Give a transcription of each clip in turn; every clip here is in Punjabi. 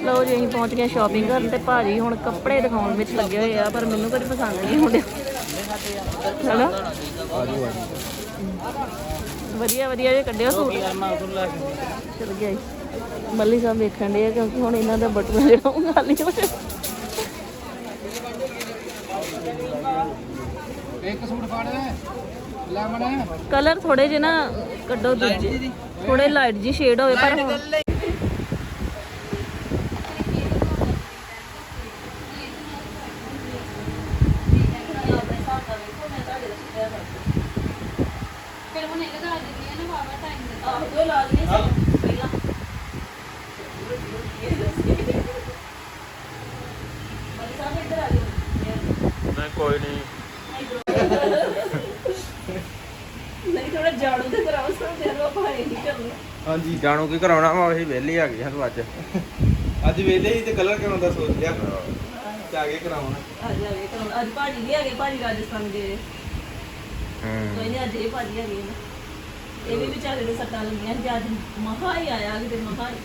ਲਓ ਜੀ ਅਸੀਂ ਪਹੁੰਚ ਗਏ ਸ਼ਾਪਿੰਗ ਕਰਨ ਤੇ ਭਾਜੀ ਹੁਣ ਕੱਪੜੇ ਦਿਖਾਉਣ ਵਿੱਚ ਲੱਗੇ ਹੋਏ ਆ ਪਰ ਮੈਨੂੰ ਕਦੇ ਪਸੰਦ ਨਹੀਂ ਆਉਂਦੇ। ਚਲੋ ਵਧੀਆ ਵਧੀਆ ਜੇ ਕੱਢਿਓ ਸੂਟ। ਚਲ ਗਿਆ ਜੀ। ਮੱਲੀ ਸਾਹਿਬ ਵੇਖਣ ਦੇ ਆ ਕਿਉਂਕਿ ਹੁਣ ਇਹਨਾਂ ਦਾ ਬਟਨ ਜਿਹੜਾ ਉਹ ਖਾਲੀ ਹੋ ਇੱਕ ਸੂਟ ਫੜ ਲੈਮਨ ਕਲਰ ਥੋੜੇ ਜਿਹੇ ਨਾ ਕੱਢੋ ਦੂਜੇ। ਥੋੜੇ ਲਾਈਟ ਜੀ ਸ਼ੇਡ ਹੋਵੇ ਪਰ ਹੁਣ ਫਿਰ ਹੁਣ ਇਹ ਲਗਾ ਦਿੰਦੀ ਆ ਨਾ ਵਾਵਾ ਟਾਈਮ ਦੇ ਆਹ ਜੋ ਲਾ ਲਈਏ ਸਭ ਪਹਿਲਾਂ ਮੱਲੀ ਸਾਹਿਬ ਇੱਧਰ ਆ ਜਾਓ ਨਹੀਂ ਕੋਈ ਨਹੀਂ ਨਹੀਂ ਥੋੜਾ ਝਾੜੂ ਤੇ ਕਰਾਓ ਸਭ ਦੇ ਰੋ ਭਾਈ ਨਹੀਂ ਕਰਨਾ ਹਾਂਜੀ ਜਾਣੋ ਕੀ ਕਰਾਉਣਾ ਵਾ ਅਸੀਂ ਵਿਹਲੇ ਆ ਗਏ ਸਾਨੂੰ ਅੱਜ ਅੱਜ ਵੇਲੇ ਹੀ ਤੇ ਕਲਰ ਕਰਾਉਣ ਦਾ ਸੋਚ ਲਿਆ। ਤੇ ਆਗੇ ਕਰਾਉਣ। ਅੱਜ ਆ ਗਏ ਕਰੋ ਅੱਜ ਭਾਜੀ ਵੀ ਆ ਗਏ ਭਾਜੀ ਰਾਜਸਥਾਨ ਦੇ ਹੂੰ। ਕੋਈ ਨਹੀਂ ਅੱਜ ਇਹ ਭਾਜੀ ਆ ਗਏ ਨੇ। ਇਹ ਵੀ ਵਿਚਾਰੇ ਦੇ ਸੱਟਾਂ ਲੱਗੀਆਂ ਸੀ। ਅੱਜ ਮਹਾ ਹੀ ਆਇਆ ਕਿਤੇ ਮਹਾ ਹੀ।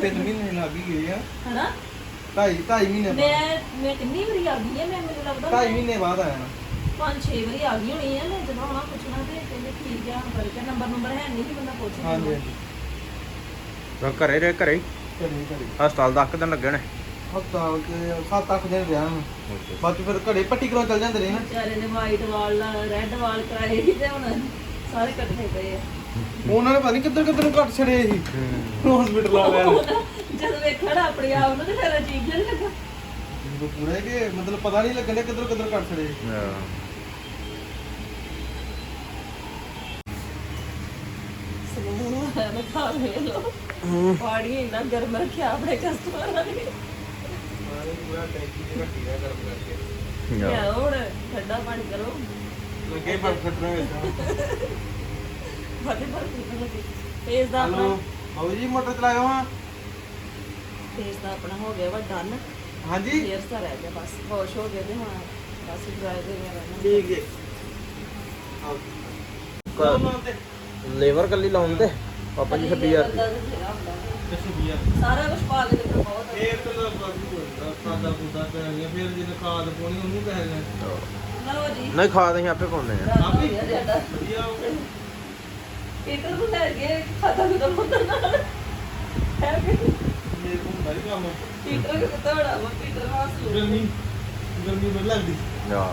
ਤਿੰਨ ਮਹੀਨੇ ਲੱਗ ਹੀ ਗਏ ਆ। ਹਨਾ? ਢਾਈ ਢਾਈ ਮਹੀਨੇ ਬਾਅਦ। ਮੈਂ ਮੈਂ ਕਿੰਨੀ ਵਾਰੀ ਆ ਗਈ ਆ ਮੈਂ ਮੈਨੂੰ ਲੱਗਦਾ ਢਾਈ ਮਹੀਨੇ ਬਾਅਦ ਆਇਆ ਨਾ ਪੰਜ ਛੇ ਵਾਰੀ ਆ ਗਈ ਹੋਣੀ ਆ ਮੈਂ ਜਦੋਂ ਆਉਣਾ ਪੁੱਛਣਾ ਤੇ ਕਹਿੰਦੇ ਠੀਕ ਆ ਕਰਕੇ ਨੰਬਰ ਨੰਬਰ ਹੈ ਨਹੀਂ ਸੀ ਬੰਦਾ ਪੁੱਛ ਹਾਂਜੀ ਹਾਂਜੀ। ਤਾਂ ਘਰੇ ਰਹੇ ਘਰੇ ਹੀ। ਘਰੇ ਘਰੇ। ਹਸਪਤਾਲ ਦਾ ਦਿਨ ਲੱਗੇ ਨੇ ਹਸਪਤਾਲ ਤੇ ਸੱਤ ਅੱਠ ਦਿਨ ਰਿਹਾ ਮੈਂ ਬਾਅਦ 'ਚ ਫਿਰ ਘਰੇ ਪੱਟੀ ਕਰਾਉਣ ਚੱਲ ਜਾਂਦੇ ਰਹੇ ਨਾ। ਵਿਚਾਰੇ ਨੇ ਵਾਈਟ ਵਾਲ ਰੈੱਡ ਵਾਲ ਕਰਾਏ ਸੀ ਤੇ ਹੁਣ ਸਾਰੇ ਇਕੱਠੇ ਪਏ ਆ। ਉਹਨਾਂ ਨੇ ਪਤਾ ਨਹੀਂ ਕਿੱਧਰ ਕਿੱਧਰ ਨੂੰ ਘੱਟ ਛੜੇ ਸੀ। ਹਸਪੀਟਲ ਆ ਗਿਆ ਜਦੋਂ ਵੇਖਣਾ ਆਪਣੇ ਆਪ ਨੂੰ ਤੇ ਫਿਰ ਅਜੀਬ ਜਿਹਾ ਨੀ ਲੱਗਾ। ਪੂਰਾ ਕਿ ਮਤਲਬ ਪਤਾ ਨਹੀਂ ਲੱਗਣ ਡਿਆ ਕਿੱਧਰ ਕਿੱਧਰ ਘੱਟ ਛੜੇ ਹਾਂ। ਸਲੂਨ ਹੈ ਮੈਂ ਖਾ ਲੈ ਲੋ ਪਾਣੀ ਇੰਨਾ ਗਰਮ ਰੱਖਿਆ ਆਪਣੇ ਕਸਟਮਰਾਂ ਨੇ ਪੂਰਾ ਟੈਂਕੀ ਦੇ ਘੱਟੀ ਦਾ ਗਰਮ ਕਰਕੇ ਕਿਆ ਹੁਣ ਠੰਡਾ ਪਾਣੀ ਕਰੋ ਲੱਗੇ ਪਰ ਫਟਰੇ ਵਿੱਚ ਫਤਿਹ ਪਰ ਲੱਗੇ ਫੇਸ ਦਾ ਹਲੋ ਆਪਣਾ ਬਾਬੂ ਜੀ ਮੋਟਰ ਚਲਾਇਓ ਹਾਂ ਫੇਸ ਦਾ ਆਪਣਾ ਹੋ ਗਿਆ ਵਾ? ਡਨ ਹਾਂਜੀ? ਹੇਅਰ ਦਾ ਰਹਿ ਗਿਆ ਬਸ ਵਾਸ਼ ਹੋ। ਗਿਆ ਤੇ ਹੁਣ ਬਸ ਡਰਾਈ ਦੇ ਰਹਿਣਾ ਠੀਕ ਹੈ ਲੇਬਰ ਕੱਲੀ ਲਾਉਣ ਤੇ ਪਾਪਾ ਜੀ 26000 ਬੰਦਾ ਤਾਂ ਬਥੇਰਾ ਹੁੰਦਾ ਹੈ। ਤੇ ਸੁਬੀਆ ਸਾਰਾ ਕੁਝ ਪਾ ਕੇ ਦੇਖੋ ਬਹੁਤ। ਫੇਰ ਤਾਂ ਬਾਕੀ ਸਾਦਾ ਕੁਦਾ ਪੈਣੀਆਂ ਫੇਰ ਜਦੋਂ ਖਾਦ ਪਾਉਣੀ ਉਹਨੂੰ ਪੈ ਜਾਣਾ ਲਓ ਜੀ। ਨਹੀਂ ਖਾਦ ਅਸੀਂ ਆਪੇ ਪਾਉਂਦੇ ਆ ਗਿਆ ਸਾਡਾ। ਵਧੀਆ ਹੋ ਗਿਆ। ਪੀਟਰ ਨੂੰ ਲੈ ਕੇ ਖਾਤਾ ਖਤਮ ਹੁੰਦਾ ਨਾਲ ਹੈ ਕਿ ਮੇਰੇ ਕੋਲ ਹੁੰਦਾ ਹੀ ਕੰਮ। ਪੀਟਰ ਨੂੰ ਕਿਤਾ ਬੜਾ ਵਾ ਪੀਟਰ ਗਰਮੀ ਗਰਮੀ ਬੜੀ ਲੱਗਦੀ। ਹਾਂ।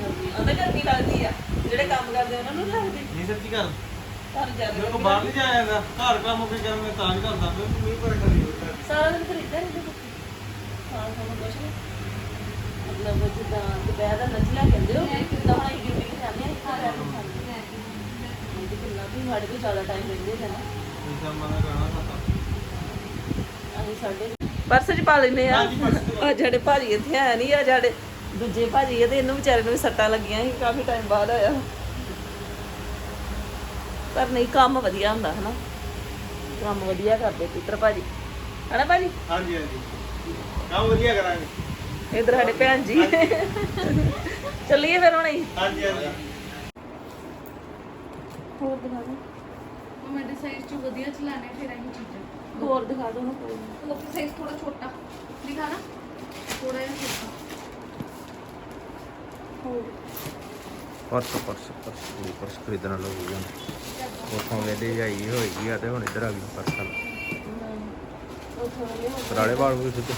ਉਹਦੇ ਗਰਮੀ ਲੱਗਦੀ ਆ। ਜਿਹੜੇ ਕੰਮ ਕਰਦੇ ਉਹਨਾਂ ਨੂੰ ਨੀ ਲੱਗਦੀ। ਨਹੀਂ ਸੱਚੀ ਗੱਲ। ਬਾਹਰ ਨਹੀਂ ਘਰ ਕੰਮ ਕੋਈ ਕੰਮ ਮੈਂ ਤਾਂ ਨਹੀਂ ਕਰਦਾ ਮੈਂ ਮੀਂਹ ਪਰ ਕਰੀ ਸਾਰਾ ਦਿਨ ਫਿਰ ਇੱਧਰ ਰਹਿੰਦੇ ਤੁਸੀਂ ਹਾਂ ਤੁਹਾਨੂੰ ਕੁਛ ਨੀ ਮਤਲਬ ਜਿੱਦਾਂ ਦੁਪਹਿਰ ਦਾ ਲੰਚ ਲੈ ਕੇ ਆਉਂਦੇ ਹੋ ਜਿੱਦਾਂ ਹੁਣ ਅਸੀਂ ਡਿਊਟੀ ਤੇ ਜਾਂਦੇ ਹਾਂ ਇੱਥੇ ਰਹਿ ਕੇ ਖਾਂਦੇ ਹਾਂ। ਤੇ ਕਿੰਨਾ ਵੀ ਸਾਡੇ ਕੋਲ ਜ਼ਿਆਦਾ ਟਾਈਮ ਰਹਿੰਦੇ ਹੈ ਨਾ। ਇਨਸਾਨ ਮਨਾ ਕਰਨਾ ਖਾਤਾ ਅਸੀਂ ਸਾਡੇ ਪਰਸ ਚ ਪਾ ਲੈਨੇ ਆ ਆ ਜਿਹੜੇ ਭਾਜੀ ਇੱਥੇ ਆਇਆ ਨਹੀਂ ਆ ਜਿਹੜੇ ਦੂਜੇ ਭਾਜੀ ਇਹਦੇ ਇਹਨੂੰ ਵਿਚਾਰੇ ਨੂੰ ਵੀ ਸੱਟਾਂ ਲੱਗੀਆਂ ਸੀ ਕਾਫੀ ਟਾਈਮ ਬਾਅਦ ਆਇਆ। ਪਰ ਨਹੀਂ ਕੰਮ ਵਧੀਆ ਹੁੰਦਾ ਹਨਾ? ਕੰਮ ਵਧੀਆ ਕਰਦੇ ਪਿੱਤਰ ਭਾਜੀ। ਹਨਾ ਭਾਜੀ? ਹਾਂਜੀ ਹਾਂਜੀ। ਕੰਮ ਵਧੀਆ ਕਰਾਂਗੇ। ਇਧਰ ਸਾਡੇ ਭੈਣ ਜੀ। ਚੱਲੀਏ ਫਿਰ ਹੁਣ ਅਸੀਂ ਹਾਂਜੀ ਹਾਂਜੀ। ਹੋਰ ਦਿਖਾ ਦੋ ਮੇਰੇ ਸਾਈਜ਼ ਚ ਵਧੀਆ ਚਲਾਣੇ ਫਿਰ ਇਹ ਚੀਜ਼ਾਂ। ਹੋਰ ਦਿਖਾ ਦੋ ਨਾ ਕੋਈ। ਨੀ। ਉਹ ਸਾਈਜ਼ ਥੋੜਾ ਛੋਟਾ। ਦਿਖਾ ਨਾ। ਥੋੜਾ ਜਿਹਾ ਛੋਟਾ। ਹੋਰ। ਪਰਸ ਪਰਸ ਪਰਸ ਕੁੜੀ ਪਰਸ ਖਰੀਦਣ ਲੱਗ ਗਈ ਉਥੋਂ ਵੇਲੇ ਜਾਈ ਹੋਏਗੀ ਆ ਤੇ ਹੁਣ ਇੱਧਰ ਆ ਗਈ ਪਰਸ ਰਾਲੇ ਵਾਲ ਵੀ ਸਿੱਧੇ।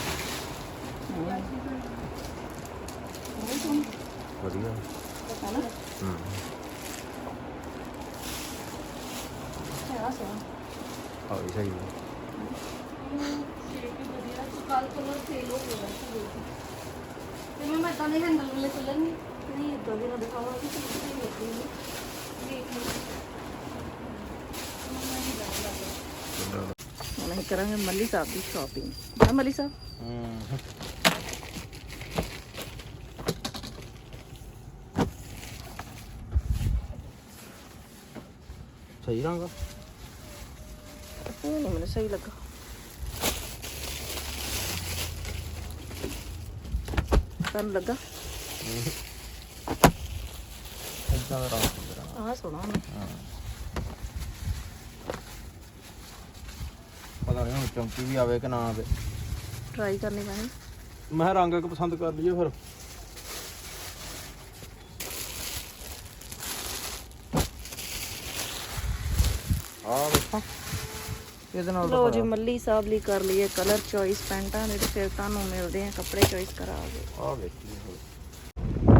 ਵਧੀਆ। ਹੂੰ। ਆ ਸੋਹਣਾ ਸਹੀ ਹੈ ਕੱਲ ਕਲਰ ਸੇਲ ਹੋ ਗਿਆ ਤੇ ਮੈਂ ਤਾਂ ਨਹੀਂ ਹੈਂਡਲ ਵਾਲੇ ਕਲਰ ਨਹੀਂ ਨਹੀਂ ਇਦਾਂ ਦੀ ਨਾ ਦਿਖਾਵਾ ਕਿ ਤੁਸੀਂ ਨਹੀਂ ਨੀ। ਦੇਖ ਲਓ। ਹੁਣ ਅਸੀਂ ਕਰਾਂਗੇ ਮੱਲੀ ਸਾਹਿਬ ਦੀ ਸ਼ਾਪਿੰਗ ਹਾਂ ਮੱਲੀ ਸਾਹਿਬ? ਹੂੰ ਸਹੀ ਰੰਗ ਨਹੀਂ ਮੈਨੂੰ ਸਹੀ ਲੱਗਾ। ਤੁਹਾਨੂੰ ਲੱਗਾ? ਏਦਾਂ ਦਾ ਰੰਗ ਹੁੰਦਾ ਆਹ ਸੋਹਣਾ ਹੁਣ ਹਾਂ ਪਤਾ ਨਹੀਂ ਹੁਣ ਚੌਂਕੀ ਵੀ ਆਵੇ ਕਿ ਨਾ ਆਵੇ। ਟਰਾਈ ਕਰਨੀ ਪੈਣੀ। ਮੈਂ ਕਿਹਾ ਰੰਗ ਇੱਕ ਪਸੰਦ ਕਰ ਲਈਏ ਫਿਰ। ਆ ਵੇਖੋ। ਇਹਦੇ ਨਾਲ ਲੋ ਜੀ ਮੱਲੀ ਸਾਹਿਬ ਲਈ ਕਰ ਲਈਏ ਕਲਰ ਚੋਇਸ ਪੈਂਟਾਂ ਦੇ ਤੇ ਫਿਰ ਤੁਹਾਨੂੰ ਮਿਲਦੇ ਆ ਕੱਪੜੇ ਚੋਇਸ ਕਰਾਗੇ ਆ ਵੇਖੀ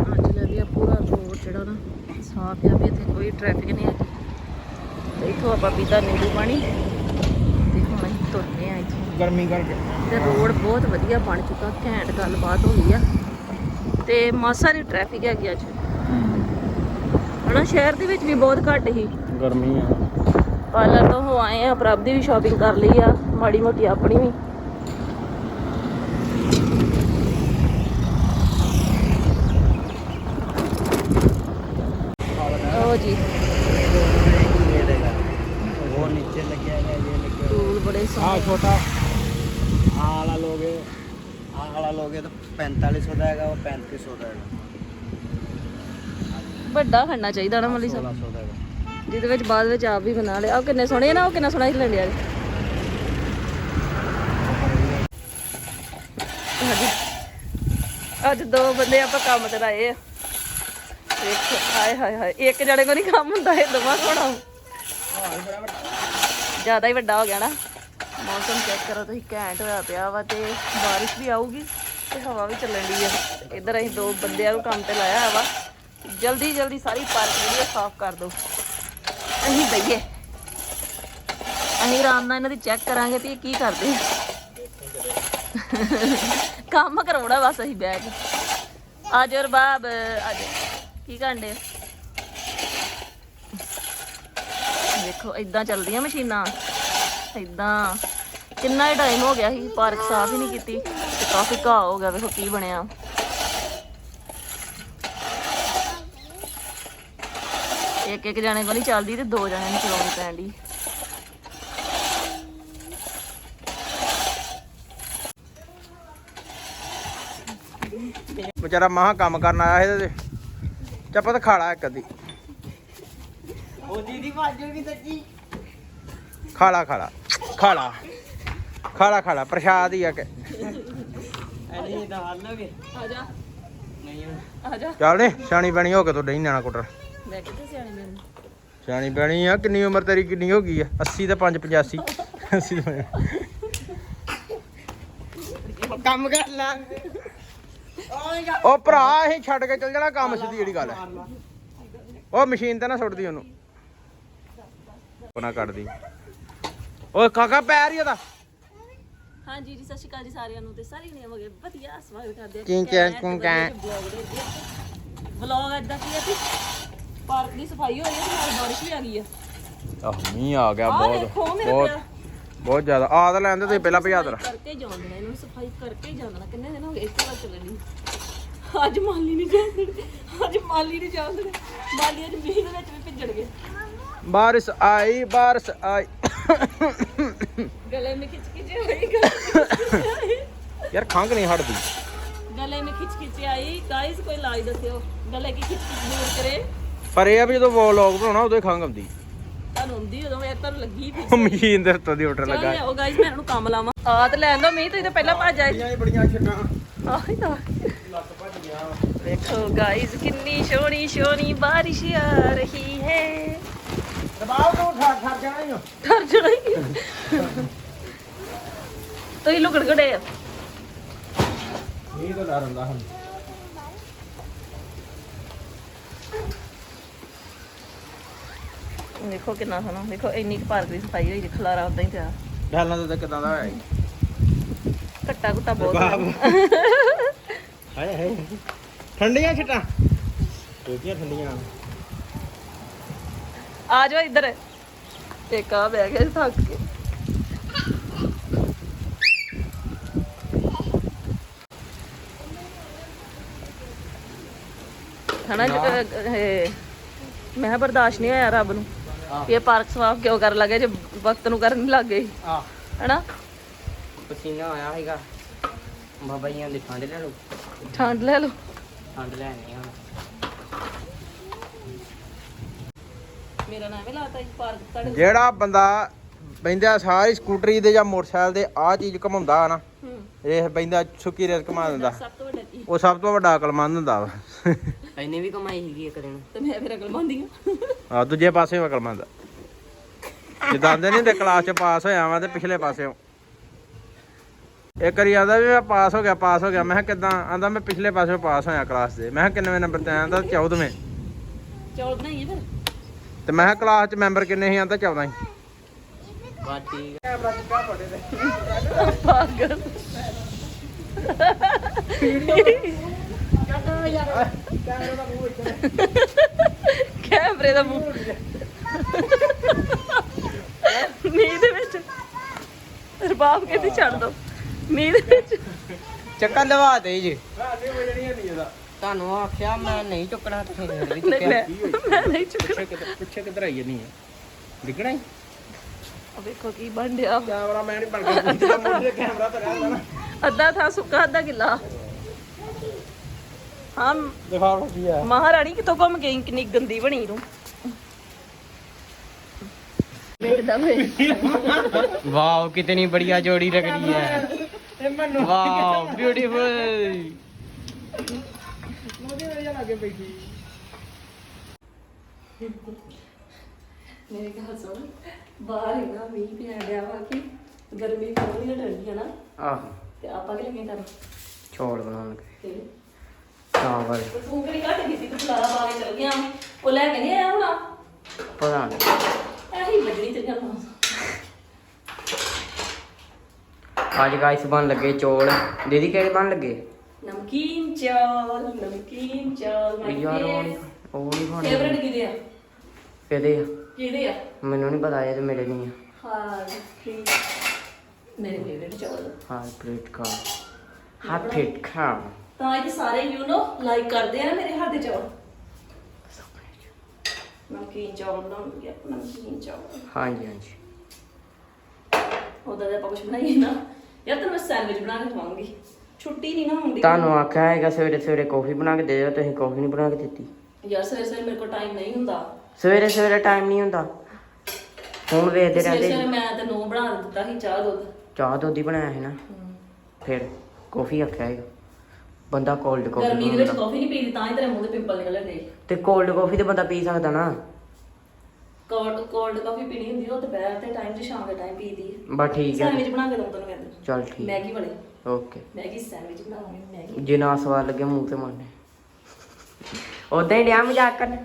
ਅੱਜ ਲੈ ਲਿਆ ਪੂਰਾ ਰੋਡ ਜਿਹੜਾ ਨਾ। ਸਾਫ਼ ਆ ਵੀ ਇੱਥੇ ਕੋਈ ਟ੍ਰੈਫਿਕ ਨਹੀਂ ਹੈ ਤੇ ਇੱਥੋਂ ਆਪਾਂ ਪੀਤਾ ਨਿੰਬੂ ਪਾਣੀ ਤੇ ਹੁਣ ਅਸੀਂ ਤੁਰਦੇ ਆ ਇੱਥੋਂ। ਗਰਮੀ ਕਰਕੇ। ਤੇ ਰੋਡ ਬਹੁਤ ਵਧੀਆ ਬਣ ਚੁੱਕਾ ਘੈਂਟ ਗੱਲਬਾਤ ਹੋ ਗਈ ਆ। ਤੇ ਮਾਸਾ ਦੀ ਟ੍ਰੈਫਿਕ ਹੈਗੀ ਅੱਜ। ਹਨਾ ਸ਼ਹਿਰ ਦੇ ਵਿੱਚ ਵੀ ਬਹੁਤ ਘੱਟ ਹੀ ਗਰਮੀ ਆ। ਪਾਰਲਰ ਤੋਂ ਹੋ ਆਏ ਆ ਪ੍ਰਭ ਦੀ ਵੀ ਸ਼ਾਪਿੰਗ ਕਰ ਲਈ ਆ ਮਾੜੀ ਮੋਟੀ ਆਪਣੀ ਵੀ। ਲਓ ਜੀ। ਵੱਡਾ ਖੜਨਾ ਚਾਹੀਦਾ ਨਾ ਮਲੀ ਸਾਹਿਬ ਜਿਹਦੇ ਵਿੱਚ ਬਾਅਦ ਵਿੱਚ ਆਪ ਵੀ ਬਣਾ ਲਿਆ ਉਹ ਕਿੰਨੇ ਸੋਹਣੇ ਨਾ ਉਹ ਕਿੰਨਾ ਸੋਹਣਾ ਹਿੱਲਣ ਡਿਆ ਜੀ। ਅੱਜ ਦੋ ਬੰਦੇ ਆਪਾਂ ਕੰਮ ਤੇ ਲਾਏ ਆ। ਇੱਕ ਹਾਏ ਹਾਏ ਹਾਏ। ਇੱਕ ਜਣੇ ਕੋ ਨਹੀਂ ਕੰਮ ਹੁੰਦਾ, ਇਹ ਦੋਵਾਂ ਕੋਣਾ ਜ਼ਿਆਦਾ ਹੀ ਵੱਡਾ ਹੋ ਗਿਆ ਨਾ। ਮੌਸਮ ਚੈੱਕ ਕਰੋ, ਤੁਸੀਂ ਘੈਂਟ ਹੋਇਆ ਪਿਆ ਵਾ ਤੇ ਬਾਰਿਸ਼ ਵੀ ਆਊਗੀ ਤੇ ਹਵਾ ਵੀ ਚੱਲਣ ਦੀ ਆ। ਇੱਧਰ ਅਸੀਂ ਦੋ ਬੰਦਿਆਂ ਨੂੰ ਕੰਮ ਤੇ ਲਾਇਆ ਵਾ। ਜਲਦੀ ਜਲਦੀ ਸਾਰੀ ਪਾਰਕ ਜਿਹੜੀ ਆ, ਸਾਫ਼ ਕਰ ਦਿਓ। ਅਸੀਂ ਬਈਏ। ਅਸੀਂ ਆਰਾਮ ਨਾਲ ਇਹਨਾਂ ਦੀ ਚੈੱਕ ਕਰਾਂਗੇ ਵੀ ਇਹ ਕੀ ਕਰਦੇ ਕੰਮ ਕਰਾਉਣਾ ਬਸ ਅਸੀਂ ਬਹਿ ਕੇ। ਅੱਜ ਔਰ ਬਾਬ ਅੱਜ ਕੀ ਕਰਦੇ ਦੇਖੋ ਇਦਾਂ ਚੱਲਦੀਆਂ ਮਸ਼ੀਨਾਂ। ਇਦਾਂ ਕਿੰਨਾ ਹੀ ਟਾਈਮ ਹੋ ਗਿਆ ਸੀ, ਪਾਰਕ ਸਾਫ਼ ਹੀ ਨਹੀਂ ਕੀਤੀ। ਤੇ ਕਾਫੀ ਘਾਹ ਹੋ ਗਿਆ, ਵੇਖੋ ਕੀ ਬਣਿਆ। ਇੱਕ ਇੱਕ ਜਾਣੇ ਕੋਲ ਨਹੀਂ ਚੱਲਦੀ ਤੇ ਦੋ ਜਾਣਿਆਂ ਨੂੰ ਚਲਾਉਣੀ ਪੈਂਦੀ ਵਿਚਾਰਾ ਮਹਾ ਕੰਮ ਕਰਨ ਆਇਆ ਸੀ ਤੇ ਚਪਤ ਖਾਲਾ ਇੱਕ ਅੱਧੀ। ਉਹ ਦੀਦੀ ਭਾਜੂ ਵੀ ਸੱਚੀ। ਖਾਲਾ ਖਾਲਾ ਖਾਲਾ ਖਾਲਾ ਖਾਲਾ ਪ੍ਰਸ਼ਾਦ ਹੀ ਆ ਕੇ। ਅਰੇ ਦਾ ਹਾਲ ਨਾ ਵੀ ਆ ਜਾ। ਨਹੀਂ ਆ ਜਾ। ਚੱਲ ਨੇ ਸਿਆਣੀ ਬਣੀ ਹੋ ਕੇ ਤੂੰ ਡਈ ਨਾਣਾ ਕੁੱਟਰ ਸਿਆਣੀ ਬਣੀ? ਆ ਕਿੰਨੀ ਉਮਰ ਤੇਰੀ ਕਿੰਨੀ ਹੋ ਗਈ ਆ? 80 ਤੇ 5 85 80 ਕੰਮ ਕਰ ਲਾ। ਉਹ ਭਰਾ ਅਸੀਂ ਛੱਡ ਕੇ ਚੱਲ ਜਾਣਾ ਕੰਮ ਸਿੱਧੀ ਜਿਹੜੀ ਗੱਲ ਹੈ। ਉਹ ਮਸ਼ੀਨ ਤੇ ਨਾ ਸੁੱਟਦੀ ਉਹਨੂੰ। ਉਹ ਨਾ ਕੱਢਦੀ। ਓਏ ਕਾਕਾ ਪੈਰ ਹੀ ਉਹਦਾ। ਹਾਂਜੀ ਜੀ ਸਤਿ ਸ਼੍ਰੀ ਅਕਾਲ ਜੀ ਸਾਰਿਆਂ ਨੂੰ ਤੇ ਸਾਰੇ ਨੇ ਮਗੇ ਵਧੀਆ ਸਵਾਗਤ ਕਰਦੇ ਆ। ਕਿੰ ਕਿੰ ਕੁੰ ਕੈਂ। ਵਲੌਗ ਅੱਜ ਦਾ ਕੀ ਹੈ ਕਿ ਪਾਰਕ ਦੀ ਸਫ਼ਾਈ ਹੋਈ ਹੈ ਤੇ ਨਾਲ ਬਾਰਿਸ਼ ਵੀ ਆ ਗਈ ਆ। ਆਹ ਮੀਂਹ ਆ ਗਿਆ ਬਹੁਤ ਬਹੁਤ। ਬਹੁਤ ਜ਼ਿਆਦਾ। ਆ ਤਾਂ ਲੈਂਦੇ ਤੁਸੀਂ ਪਹਿਲਾਂ ਭਜਾ ਦੇਣਾ। ਕਰਕੇ ਹੀ ਜਾਣ ਦੇਣਾ ਇਹਨੂੰ ਸਫ਼ਾਈ ਕਰਕੇ ਹੀ ਜਾਣ ਦੇਣਾ। ਕਿੰਨੇ ਦਿਨ ਹੋ ਗਏ? ਇਸ ਤਰ੍ਹਾਂ ਚੱਲਣੀ ਅੱਜ ਮਾਲੀ ਨਹੀਂ ਜਾਣ ਦੇਣੀ। ਅੱਜ ਮਾਲੀ ਨਹੀਂ ਜਾਣ ਦੇਣੀ। ਮਾਲੀ ਅੱਜ ਮੀਂਹ ਦੇ ਵਿੱਚ ਵੀ ਭਿੱਜਣਗੇ। ਬਾਰਿਸ਼ ਆਈ ਬਾਰਿਸ਼ ਆਈ। ਗਲੇ ਮੇ ਖਿੱਚ ਖਿੱਚ ਆਈ ਗਲੇ ਯਾਰ ਖੰਘ ਨਹੀਂ ਹਟਦੀ। ਗਲੇ ਮੇ ਖਿੱਚ ਖਿੱਚ ਆਈ। ਗਾਇਸ ਕੋਈ ਇਲਾਜ ਦੱਸਿਓ। ਗਲੇ ਕੀ ਖਿੱਚ ਖਿੱਚ ਦੂਰ ਕਰੇ। ਪਰ ਇਹ ਆ ਵੀ ਜਦੋਂ ਵਲੌਗ ਬਣਾਉਣਾ ਉਦੋਂ ਹੀ ਖੰਘ ਆਉਂਦੀ। ਤੁਹਾਨੂੰ ਹੁੰਦੀ ਉਦੋਂ ਮੈਂ ਤੁਹਾਨੂੰ ਲੱਗੀ ਵੀ ਉਹ ਮਸ਼ੀਨ ਦੇ ਉੱਤੋਂ ਦੀ ਉੱਟਣ ਲੱਗਾ। ਚੱਲ ਉਹ ਗਾਇਸ ਮੈਂ ਇਹਨੂੰ ਕੰਮ ਲਾਵਾਂ। ਆ ਤੇ ਲੈਣ ਦੋ ਮੀਂਹ ਤੁਸੀਂ ਤਾਂ ਪਹਿਲਾਂ ਭੱਜ ਆਏ। ਬੜੀਆਂ ਛੱਟਾਂ ਆਹੀ ਤਾਂ। ਦੇਖੋ ਗਾਇਸ ਕਿੰਨੀ ਸੋਹਣੀ ਸੋਹਣੀ ਬਾਰਿਸ਼ ਆ ਰਹੀ ਹੈ। ਦਬਾਅ ਤੋਂ ਠਰ ਠਰ ਜਾਣਾ ਹੀ ਡਰ ਜਣਾ ਹੀ ਤੁਸੀਂ ਲੁਕੜ ਗੜੇ ਆ। ਇਹ ਤਾਂ ਡਰ ਹੁੰਦਾ ਹੁਣ। ਦੇਖੋ ਕਿੰਨਾ ਸੋਹਣਾ ਦੇਖੋ ਇੰਨੀ ਕੁ ਪਾਰਕ ਦੀ ਸਫ਼ਾਈ ਹੋਈ ਜੀ ਖਲਾਰਾ ਉਦਾਂ ਹੀ ਪਿਆ। ਡਾਲਾਂ ਦਾ ਤਾਂ ਕਿਦਾਂ ਦਾ ਹੋਇਆ? ਜੀ ਘੱਟਾ ਘੁੱਟਾ ਬਹੁਤ ਵਾਹ। ਹੋਇਆ। ਹਾਏ ਹਾਏ। ਠੰਡੀਆਂ ਛੱਟਾਂ। ਟੋਪੀਆਂ ਠੰਡੀਆਂ। ਆ ਜਾਓ ਇੱਧਰ। ਇੱਕ ਆ ਬਹਿ ਗਿਆ ਥੱਕ ਕੇ। ਹਨਾ ਜ- ਅਹ, ਇਹ, ਮੈਂ ਬਰਦਾਸ਼ਤ ਨਹੀਂ ਹੋਇਆ ਰੱਬ ਨੂੰ। ਵੀ ਇਹ ਪਾਰਕ ਸਵਾਫ ਕਿਉਂ ਕਰਨ ਲੱਗੇ ਜੇ ਵਕਤ ਨੂੰ ਕਰਨ ਲੱਗ ਗਏ? ਆ ਹਨਾ? ਪਸੀਨਾ ਆਇਆ ਹੈਗਾ ਬਾਬਾ ਜੀਆਂ ਦੀ ਠੰਡ ਲੈ ਲਓ। ਠੰਡ ਲੈ ਲਓ। ਠੰਡ ਲੈਣੀ ਹੁਣ। ਮੇਰਾ ਨਾਮ ਹੀ ਲਾਤਾ ਜੀ ਪਾਰਕ ਤੁਹਾਡੇ ਜਿਹੜਾ ਬੰਦਾ ਬੈਂਦਾ ਸਾਰੀ ਸਕੂਟਰੀ ਦੇ ਜਾਂ ਮੋਟਰਸਾਈਕਲ ਦੇ ਆਹ ਚੀਜ਼ ਘਮਾਉਂਦਾ ਨਾ ਹੂੰ। ਇਹ ਬੈਂਦਾ ਸੁੱਕੀ ਰੇਸ ਘਮਾ ਦਿੰਦਾ। ਸਭ ਤੋਂ ਵੱਡਾ ਕੀ ਉਹ ਸਭ ਤੋਂ ਵੱਡਾ ਅਕਲਮੰਦ ਹੁੰਦਾ ਵਾ। ਇਹਨੇ ਵੀ ਕਮਾਈ ਸੀਗੀ ਇੱਕ ਦਿਨ। ਤੇ ਮੈਂ ਫਿਰ ਅਕਲ ਮੰਦੀ ਆ ਆ ਦੂਜੇ ਪਾਸੇ ਵੀ ਅਕਲਮੰਦ ਜਿੱਦਾਂ ਆਂਦੇ ਨਹੀਂ ਤੇ ਕਲਾਸ ਚ ਪਾਸ ਹੋਇਆ ਵਾਂ ਤੇ ਪਿਛਲੇ ਪਾਸਿਓਂ ਇੱਕ ਵਾਰੀ ਆਦਾ ਵੀ ਮੈਂ ਪਾਸ ਹੋ ਗਿਆ ਪਾਸ ਹੋ ਗਿਆ। ਮੈਂ ਕਿਹਾ ਕਿਦਾਂ? ਆਂਦਾ ਮੈਂ ਪਿਛਲੇ ਪਾਸਿਓਂ ਪਾਸ ਹੋਇਆ ਕਲਾਸ ਦੇ। ਮੈਂ ਕਿਹਾ ਕਿੰਨਵੇਂ ਨੰਬਰ ਤੇ ਆਂਦਾ 14ਵੇਂ ਚੌਲ ਬਣਾਈਏ ਫਿਰ। ਤੇ ਮੈਂ ਕਿਹਾ ਕਲਾਸ ਚ ਮੈਂਬਰ ਕਿੰਨੇ ਸੀ? ਆਂਦਾ 14 ਹੀ। ਬਾ ਠੀਕ ਪਾਗਲ। ਕੈਮਰੇ ਦਾ ਮੂੰਹ ਮੀਂਹ ਦੇ ਵਿੱਚ। ਰਬਾਬ ਕਹਿੰਦੀ ਛੱਡ ਦੋ। ਮੀਂਹ ਦੇ ਵਿੱਚ। ਚੱਕਰ ਲਵਾ ਦੇ ਜੀ। ਤੁਹਾਨੂੰ ਆਖਿਆ ਮੈਂ ਨਹੀਂ ਚੁੱਕਣਾ ਤੁਸੀਂ ਫਿਰ ਵੀ ਨਹੀਂ ਮੈਂ ਮੈਂ ਨਹੀਂ ਚੁੱਕਣਾ। ਕਿੱਧਰ ਪਿੱਛੇ ਕਿੱਧਰ ਆਈ ਨਹੀਂ ਹੈ ਹੀ? ਆ ਵੇਖੋ ਕੀ ਬਣ ਰਿਹਾ। ਕੈਮਰਾ ਮੈਂ ਨਹੀਂ ਬਣ ਗਿਆ। ਕੈਮਰਾ ਤਾਂ ਰਹਿੰਦਾ ਨਾ ਅੱਧਾ ਥਾ ਸੁੱਕਾ ਅੱਧਾ ਗਿੱਲਾ। ਹਾਂ ਦਿਖਾ ਕੀ ਆ ਮਹਾਰਾਣੀ ਕਿਤੋਂ ਘੁੰਮ ਗਈ ਕਿੰਨੀ ਗੰਦੀ ਬਣੀ ਤੂੰ ਵੇਖਦਾ ਵੇ ਵਾਓ ਕਿਤਨੀ ਬੜੀਆ ਜੋੜੀ रख दी है वाओ ब्यूटीफुल ਮੇਰੇ ਗੱਲ ਸੁਣ ਬਾਹਰ ਇੰਨਾ ਮੀਂਹ ਪਿਆ ਰਿਹਾ ਵਾ ਕਿ ਗਰਮੀ ਬਹੁਤ ਹੀ ਡਰਦੀ ਹੈ ਨਾ ਆਹ ਤੇ ਆਪਾਂ ਕੀ ਲੱਗੇ ਕਰਨ ਚੌਲ ਬਣਾਉਣ ਤੇ ਚਾਵਲ ਤੇ ਤੂੰ ਕਿਹੜੀ ਘੱਟ ਕੀਤੀ ਤੂੰ ਫਲਾਰਾ ਪਾ ਕੇ ਚਲ ਗਿਆ। ਉਹ ਲੈ ਕੇ ਨਹੀਂ ਆਇਆ ਹੋਣਾ? ਪਤਾ ਨਹੀਂ ਇਹੀ ਵੱਜਣੀ ਤੇ ਜਾਣਾ ਅੱਜ ਗਾਇਸ ਬਣ ਲੱਗੇ ਚੌਲ। ਦੀਦੀ ਕਿਹੜੇ ਬਣ ਲੱਗੇ? ਨਮਕੀਨ ਚੌਲ ਨਮਕੀਨ ਚੌਲ ਯਾਰ ਉਹ ਨੀ- ਉਹ ਨਹੀਂ ਬਣੇ ਫੇਵਰਟ ਕਿਹਦੇ ਆ? ਕਿਹਦੇ ਆ? ਕਿਹਦੇ ਆ? ਮੈਨੂੰ ਨਹੀਂ ਪਤਾ ਇਹ ਤੇ ਮੇਰੇ ਨਹੀਂ ਆ। ਹਾਂ ਠੀਕ। ਮੇਰੇ ਫੇਵਰਟ ਚੌਲ। ਹਾਂ ਪਲੇਟ ਖਾ ਹੱਥ ਹਿੱਟ ਖਾ ਤਾਂ ਇਹ ਸਾਰੇ ਯੂ نو ਲਾਈਕ ਕਰਦੇ ਆ ਨਾ ਮੇਰੇ ਹੱਥ ਦੇ ਚੌਲ ਨਮਕੀਨ ਚੌਲ ਬਣਾਉਂਗੀ ਆਪਣਾ ਨਮਕੀਨ ਚੌਲ। ਹਾਂਜੀ ਹਾਂਜੀ। ਉਹਦਾ ਜੇ ਆਪਾਂ ਕੁਝ ਬਣਾਈਏ ਨਾ। ਯਾਰ ਤੈਨੂੰ ਮੈਂ ਸੈਂਡਵਿਚ ਬਣਾ ਕੇ ਖਵਾਉਂਗੀ। ਛੁੱਟੀ ਨਹੀਂ ਨਾ ਹੁੰਦੀ। ਤੁਹਾਨੂੰ ਆਖਿਆ ਹੈਗਾ ਸਵੇਰੇ ਸਵੇਰੇ ਕੌਫੀ ਬਣਾ ਕੇ ਦੇ ਦਿਓ ਤੁਸੀਂ ਕੌਫੀ ਨਹੀਂ ਬਣਾ ਕੇ ਦਿੱਤੀ। ਯਾਰ ਸਵੇਰੇ ਸਵੇਰੇ ਮੇਰੇ ਕੋਲ ਟਾਈਮ ਨਹੀਂ ਹੁੰਦਾ। ਸਵੇਰੇ ਸਵੇਰੇ ਟਾਈਮ ਨਹੀਂ ਹੁੰਦਾ। ਹੁਣ ਵੇਖਦੇ ਸਵੇਰੇ ਰਹਿੰਦੇ। ਸਵੇਰੇ ਮੈਂ ਤੇ ਨੋ ਬਣਾ ਦਿੱਤਾ ਸੀ ਚਾਹ ਦੁੱਧ। ਚਾਹ ਦੁੱਧ ਹੀ ਬਣਾਇਆ ਹੈ ਨਾ। ਫਿਰ ਕੌਫੀ ਆਖਿਆ ਹੈਗਾ। ਬੰਦਾ ਕੋਲਡ ਗਰਮੀ ਦੇ ਵਿੱਚ ਕਾਫੀ ਕਾਫੀ ਨਹੀਂ ਪੀਦੀ ਤਾਂ ਹੀ ਤੇਰੇ ਮੂੰਹ ਤੇ ਪਿੰਪਲ ਨਿਕਲਣ ਦੇ ਤੇ ਕੋਲਡ ਕਾਫੀ ਤੇ ਬੰਦਾ ਪੀ ਸਕਦਾ ਨਾ। ਕੋਲਡ ਕੋਲਡ ਕਾਫੀ ਪੀਣੀ ਹੁੰਦੀ ਉਹ ਦੁਪਹਿਰ ਦੇ ਟਾਈਮ ਤੇ ਸ਼ਾਮ ਦੇ ਟਾਈਮ ਪੀਦੀ ਹੈ ਬਸ ਠੀਕ ਹੈ ਸੈਂਡਵਿਚ ਬਣਾ ਕੇ ਦਊਂ ਤੈਨੂੰ ਕਹਿੰਦੇ ਚਲ ਠੀਕ। ਮੈਗੀ ਵਾਲੇ। ਓਕੇ। ਮੈਗੀ ਸੈਂਡਵਿਚ ਬਣਾਵਾਂਗੇ ਮੈਗੀ। ਜੇ ਨਾ ਸਵਾਦ ਲੱਗੇ ਮੂੰਹ ਤੇ ਮਾਰਨੇ। ਉਦਾਂ ਹੀ ਡਿਆ ਮਜ਼ਾਕ ਕਰਨ।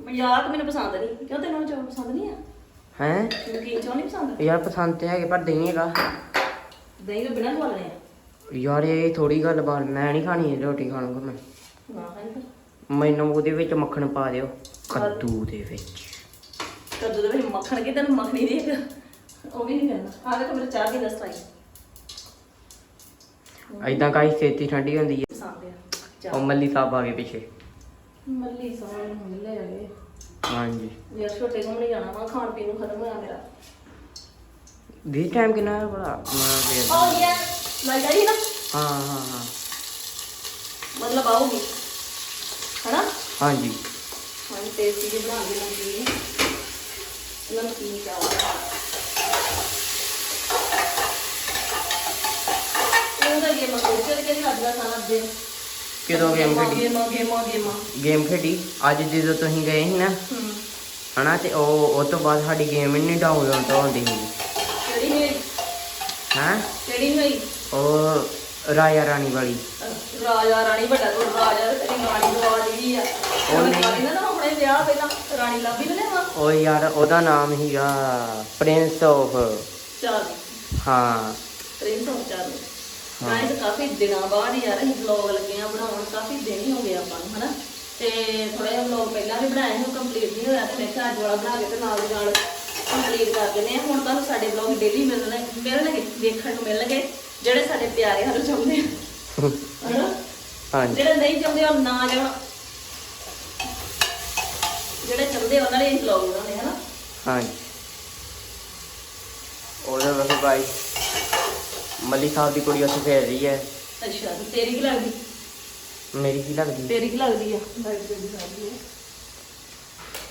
ਮਜ਼ਾਕ ਮੈਨੂੰ ਪਸੰਦ ਨਹੀਂ। ਕਿਉਂ ਤੈਨੂੰ ਜੋ ਪਸੰਦ ਨਹੀਂ ਆ? ਹੈ? ਨਮਕੀਨ ਚੌਲ ਨਹੀਂ ਪਸੰਦ? ਯਾਰ ਪਸੰਦ ਤੇ ਹੈਗੇ ਪਰ ਦਹੀਂ ਹੈਗਾ। ਦਹੀਂ ਤੋਂ ਬਿਨਾਂ ਖਵਾ ਲੈਣੇ ਆ। ਯਾਰ ਇਹ ਥੋੜੀ ਗੱਲ ਬਾਤ ਮੈਂ ਨਹੀਂ ਖਾਣੀ ਇਹ ਰੋਟੀ ਖਾਣੂਗਾ ਮੈਂ। ਨਾ ਮੈਨੂੰ ਉਹਦੇ ਵਿੱਚ ਮੱਖਣ ਪਾ ਦਿਓ ਕੱਦੂ ਦੇ ਵਿੱਚ। ਕੱਦੂ ਦੇ ਵਿੱਚ ਮੱਖਣ ਕੇ ਤੈਨੂੰ ਮੱਖਣੀ ਦੇ ਇੱਕ ਉਹ ਵੀ ਨਹੀਂ ਕਰਨਾ ਆ ਵੇਖ ਮੇਰੇ ਚਾਹ ਦੀ ਦਸਤ ਆਈ। ਐਦਾਂ ਕਾਈ ਛੇਤੀ ਠੰਡੀ ਹੁੰਦੀ ਹੈ ਉਹ ਮੱਲੀ ਸਾਹਿਬ ਆ ਗਏ ਪਿੱਛੇ। ਮੱਲੀ ਸੋਹਣੇ ਨੂੰ ਲੈ ਆਏ ਹਾਂਜੀ। ਯਾਰ ਛੋਟੇ ਘੁੰਮਣ ਜਾਣਾ ਵਾ ਖਾਣ ਪੀਣ ਨੂੰ ਖਤਮ ਹੋਇਆ ਮੇਰਾ। ਦੀ ਟਾਈਮ ਕਿੰਨਾ ਹੈ ਬੜਾ ਮੈਂ ਵੇਖ ਹੋ ਗਿਆ ਲਾਈਟ ਆਈ ਨਾ ਹਾਂ ਹਾਂ ਹਾਂ। ਮਤਲਬ ਆਊਗੀ। ਹਨਾ? ਹਾਂਜੀ। ਹਾਂ ਟੇਸਟੀ ਜਿਹੀ ਬਣਾ ਕੇ ਨਮਕੀਨ ਨਮਕੀਨ ਚਾਵਲ ਉਹਦਾ ਗੇਮ ਦਾ ਖਾਣਾ ਦੇ ਕਿਦੋਂ ਖੇਡੀ? ਗੇਮਾਂ ਗੇਮਾਂ ਗੇਮਾਂ। ਗੇਮ ਖੇਡੀ? ਅੱਜ ਜਦੋਂ ਤੁਸੀਂ ਗਏ ਸੀ ਨਾ ਹਨਾ ਤੇ ਉਹ ਉਹ ਤੋਂ ਬਾਅਦ ਸਾਡੀ ਗੇਮ ਨਹੀਂ ਡਾਊਨਲੋਡ ਤਾਂ ਹੁੰਦੀ ਸੀ। ਕਿਹੜੀ ਹੋਈ? ਹੈ? ਕਿਹੜੀ ਹੋਈ? ਉਹ ਰਾਜਾ ਰਾਣੀ ਵਾਲੀ। ਰਾਜਾ ਰਾਣੀ ਵੱਡਾ ਤੋਂ ਰਾਜਾ ਤੇ ਤੇਰੀ ਰਾਣੀ ਦਵਾ ਦੀ ਆ। ਉਹ ਨਹੀਂ। ਰਾਣੀ ਦਾ ਨਾ ਹੁਣੇ ਵਿਆਹ ਪਹਿਲਾਂ ਰਾਣੀ ਲੱਭੀ ਨਾ ਲੈਵਾ ਉਹ ਯਾਰ ਉਹਦਾ ਨਾਮ ਹੀਗਾ ਪ੍ਰਿੰਸ ਆਫ ਚੱਲ। ਹਾਂ। ਪ੍ਰਿੰਸ ਹੋ। ਚੱਲ ਗਾਇਸ ਕਾਫੀ ਦਿਨਾਂ ਬਾਅਦ ਯਾਰ ਅਸੀਂ ਵਲੌਗ ਲੱਗੇ ਆ ਬਣਾਉਣ ਕਾਫੀ ਦਿਨ ਹੀ ਹੋ ਗਏ ਆਪਾਂ ਨੂੰ ਹਨਾ? ਤੇ ਥੋੜਾ ਜਿਹਾ ਵਲੌਗ ਪਹਿਲਾਂ ਵੀ ਬਣਾਇਆ ਸੀ ਕੰਪਲੀਟ ਨਹੀਂ ਹੋਇਆ ਤੇ ਮੈਂ ਕਿਹਾ ਅੱਜ ਵਾਲਾ ਬਣਾ ਕੇ ਤੇ ਨਾਲ ਦੀ ਨਾਲ ਕੰਪਲੀਟ ਕਰ ਦਿੰਦੇ ਆ ਹੁਣ ਤੁਹਾਨੂੰ ਸਾਡੇ ਵਲੌਗ ਡੇਲੀ ਮਿਲਣਗੇ ਮਿਲਣਗੇ ਦੇਖਣ ਨੂੰ ਮਿਲਣਗੇ। ਜਿਹੜੇ ਸਾਡੇ ਪਿਆਰੇ ਸਾਨੂੰ ਚਾਹੁੰਦੇ ਆ। ਹਨਾ? ਹਾਂਜੀ। ਜਿਹੜੇ ਨਹੀਂ ਚਾਹੁੰਦੇ ਉਹ ਨਾ ਜਾਣ ਜਿਹੜੇ ਚਾਹੁੰਦੇ ਉਹਨਾਂ ਲਈ ਵਲੌਗ ਬਣਾਉਂਦੇ ਹਨਾ? ਹਾਂਜੀ। ਉਹਦਾ ਵੈਸੇ ਭਾਈ ਮੱਲੀ ਸਾਹਿਬ ਦੀ ਕੁੜੀ ਉੱਥੇ ਖੇਡ ਰਹੀ ਹੈ। ਅੱਛਾ ਤੇ ਤੇਰੀ ਕੀ ਲੱਗਦੀ? ਮੇਰੀ ਕੀ ਲੱਗਦੀ? ਤੇਰੀ ਕੀ ਲੱਗਦੀ ਆ?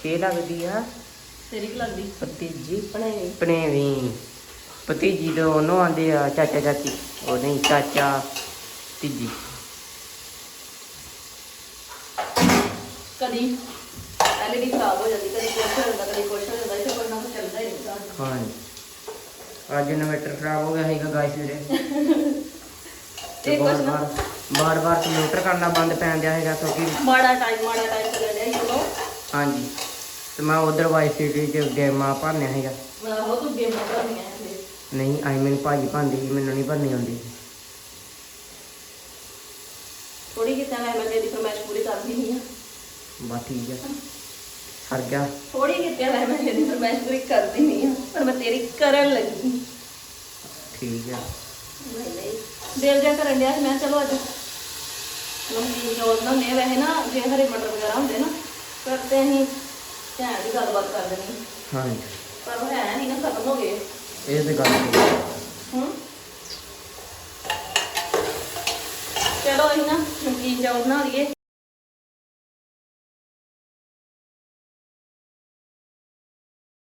ਕੀ ਲੱਗਦੀ ਆ? ਤੇਰੀ ਕੀ ਲੱਗਦੀ? ਭਤੀਜੀ। ਭਣੇਵੀਂ। ਭਤੀਜੀ ਤੋਂ ਉਹਨੂੰ ਆਂਦੇ ਆ ਚਾਚਾ ਚਾਚੀ ਉਹ ਨਹੀਂ ਚਾਚਾ ਤੀਜੀ। ਕਦੀ ਐਲਈਡੀ ਖਰਾਬ ਹੋ ਜਾਂਦੀ ਕਦੀ ਕੁਛ ਹੋ ਜਾਂਦਾ ਕਦੀ ਕੁਛ ਹੋ ਜਾਂਦਾ ਇੱਥੇ ਕੋਈ ਨਾ ਚੱਲਦਾ ਹੀ ਰਹਿੰਦਾ। ਹਾਂਜੀ। ਅੱਜ ਇਨਵਰਟਰ ਖਰਾਬ ਹੋ ਗਿਆ ਸੀਗਾ ਗਾਇਸ ਵੀਰੇ। ਤੇ ਇਹ ਕੁਛ ਨਾ ਬਾਰ ਬਾਰ ਕੰਪਿਊਟਰ ਕਰਨਾ ਬੰਦ ਪੈਣ ਦਿਆ ਹੈਗਾ ਕਿਉਂਕਿ ਮਾੜਾ ਟਾਈਮ ਮਾੜਾ ਟਾਈਮ ਚੱਲ ਰਿਹਾ ਹਾਂਜੀ। ਤੇ ਮੈਂ ਉਧਰ ਵਾਈ ਸਿਟੀ ਚ ਗੇਮਾਂ ਭਰਨਿਆ ਹੈਗਾ ਆਹੋ ਤੂੰ ਗੇਮ ਹੈ ਨਹੀਂ ਆਈ ਮੈਨੂੰ ਭਾਜੀ ਭਾਂਦੀ ਸੀ ਮੈਨੂੰ ਨਹੀਂ ਭਰਨੀ ਆਉਂਦੀ। ਥੋੜੀ ਕਿਤੇ ਮੈਂ ਮੈਂ ਤੇਰੀ ਫਰਮਾਇਸ਼ ਪੂਰੀ ਕਰਦੀ ਨਹੀਂ ਆ ਬਸ ਠੀਕ ਹੈ ਸਰ ਗਿਆ। ਥੋੜੀ ਕਿਤੇ ਮੈਂ ਮੈਂ ਤੇਰੀ ਫਰਮਾਇਸ਼ ਪੂਰੀ ਕਰਦੀ ਨਹੀਂ ਆ ਪਰ ਮੈਂ ਤੇਰੀ ਕਰਨ ਲੱਗੀ ਠੀਕ ਹੈ ਨਹੀਂ ਨਹੀਂ। ਦਿਲ ਕਰਨ ਡਿਆ ਸੀ ਮੈਂ ਕਿਹਾ ਚਲੋ ਅੱਜ। ਲੰਮੀ ਜੋਤ ਨਾ ਨੇ ਵੈਸੇ ਨਾ ਜੇ ਹਰੇ ਮਟਰ ਵਗੈਰਾ ਹੁੰਦੇ ਨਾ ਤੇ ਅਸੀਂ ਧਿਆਨ ਦੀ ਗੱਲਬਾਤ ਕਰ ਦੇਣੀ ਹਾਂਜੀ। ਪਰ ਉਹ ਹੈ ਨਹੀਂ ਨਾ ਖਤਮ ਹੋ ਗਏ। ਇਹ ਤੇ ਗੱਲ ਠੀਕ ਹੂੰ। ਚਲੋ ਅਸੀਂ ਨਾ ਨਮਕੀਨ ਚੌਲ ਬਣਾ ਲਈਏ।